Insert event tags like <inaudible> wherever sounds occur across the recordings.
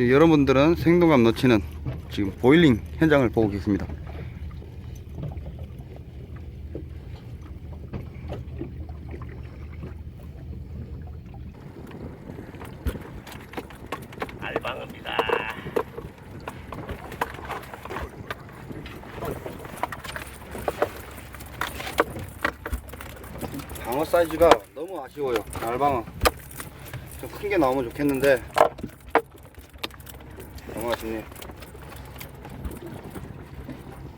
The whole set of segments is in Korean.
지금 여러분들은 생동감 넘치는 지금 보일링 현장을 보고 계십니다. 알방입니다. 방어 사이즈가 너무 아쉬워요. 알방어. 좀 큰 게 나오면 좋겠는데 아쉽네요.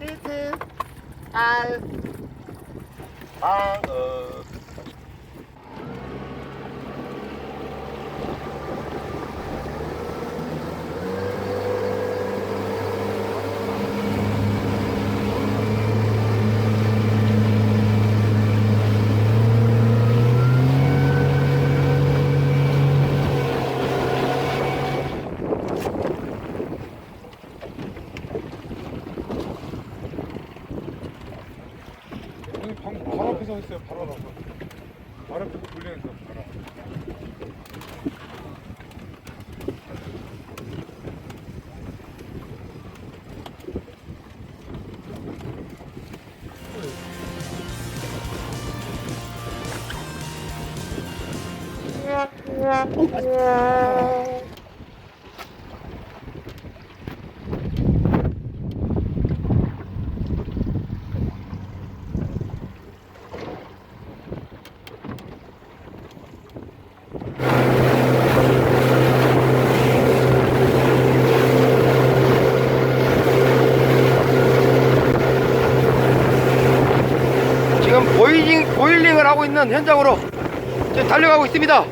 히트. 알. 방어. 서 했어요. 바로 앞에서. 바로 앞에서 돌리면서 바로. 앞에. 지금 보이링, 보일링을 하고 있는 현장으로 지금 달려가고 있습니다.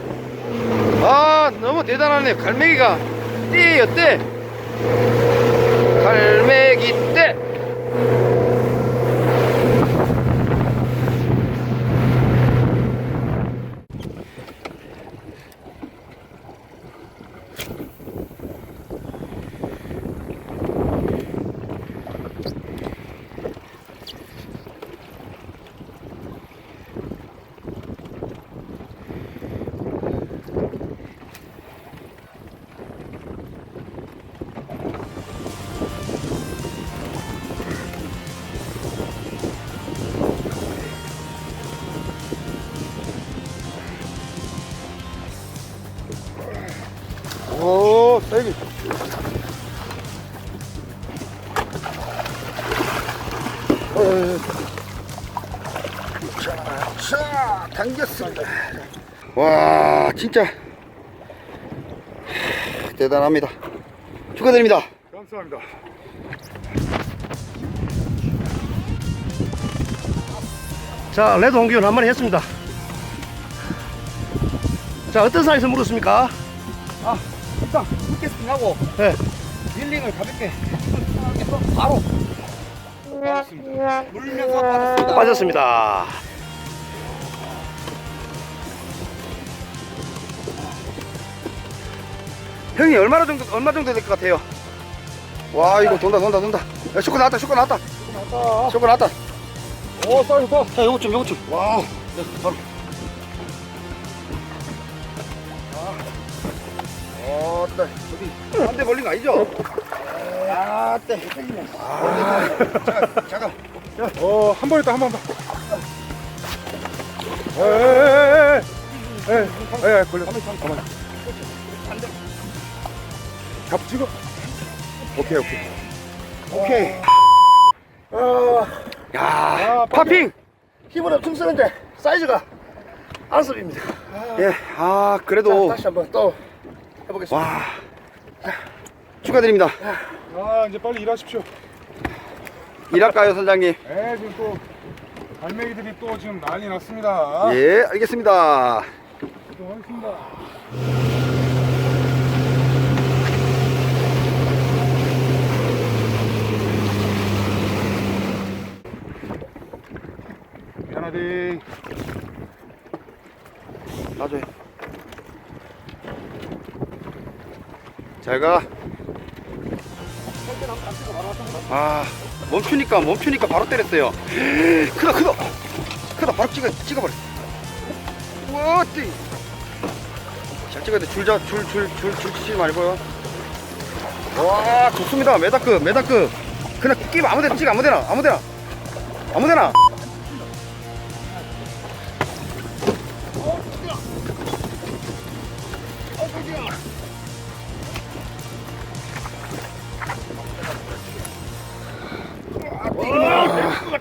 아, 너무 대단하네요. 갈매기가 떼예요, 떼. 갈매기 떼. 오, 세기. 자, 자, 당겼습니다. 와, 진짜 대단합니다. 축하드립니다. 감사합니다. 자, 레드 홍기훈 한 마리 했습니다. 자, 어떤 사이즈 물었습니까? 아, 일단 캐스팅하고 네. 릴링을 가볍게 해서 바로 빠졌습니다. 물면서 빠졌습니다. 빠졌습니다. 형이 얼마나 정도 얼마 정도 될 것 같아요? 와 이거 돈다 돈다 돈다. 야, 쇼크 나왔다 쇼크 나왔다. 쇼크 나왔다. 오, 쌀 좋다. 자 요거 좀 요거 좀. 와우. 네, 바로. 어따 저기 한대 걸린 거 아니죠? 아, 때. 아, 잠깐 잠깐. 어, 한번 했다, 한번 더. 에, 에, 에, 에, 에, 에, 에, 걸렸어. 가만히. 잡, 찍어. 오케이, 오케이. 오케이. 야, 아, 파핑. 힘은 엄청 쓰는데 사이즈가 안습입니다. 예, 아 그래도 다시 한번 또 해보겠습니다. 와 축하드립니다. 아, 이제 빨리 일하십시오. 일할까요, 선장님? 네, 지금 또, 갈매기들이 또 지금 난리 났습니다. 예, 알겠습니다. 또 하겠습니다. 미안하대. 놔줘요. 잘 가. 아, 멈추니까, 멈추니까 바로 때렸어요. <gasps> 크다, 크다. 크다, 바로 찍어, 찍어버려. 우와, 띠. 잘 찍어야 돼. 줄, 잡, 줄, 줄, 줄, 줄 치지 말고요. 와 좋습니다 메다급 메다급 그냥 끼 아무데나 찍 아무데나 아무데나 아무데나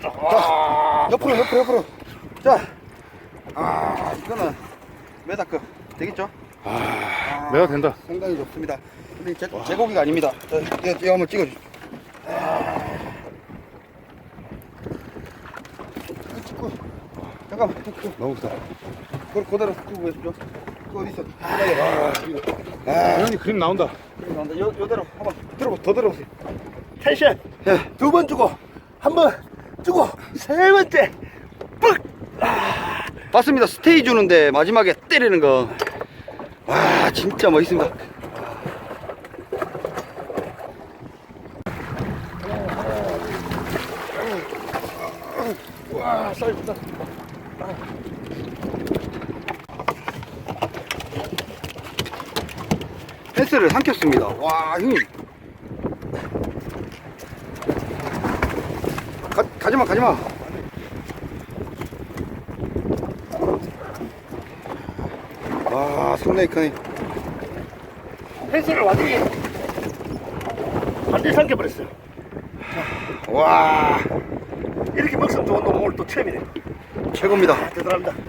자, 옆으로 옆으로 옆으로 자, 아 이거는 메다급 되겠죠? 내가 된다. 상당히 좋습니다. 근데 제, 제 고기가 아닙니다. 자, 이거, 이거 한번 찍어주세요. 찍고. 잠깐만. 찍고. 너무 크다. 그걸 그대로 찍고 계시죠. 그 어디 있어? 아, 당연히 그림 나온다. 나온다. 요, 요대로 한번 들어보, 더 들어보세요. 텐션 예. 두번 주고 한 번 주고 세 번째 ปึ๊ 봤습니다. 스테이 주는데 마지막에 때리는 거. 와, 진짜 멋있습니다. 와 사이즈 좋다 펜스를 삼켰습니다. 와, 형님. 가, 가지마, 가지마. 와, 상당히 크네. 펜스를 완전히 반대 삼켜버렸어요 와, 이렇게 먹으면 좋은 놈 오늘 또 처음이네 최고입니다. 아, 대단합니다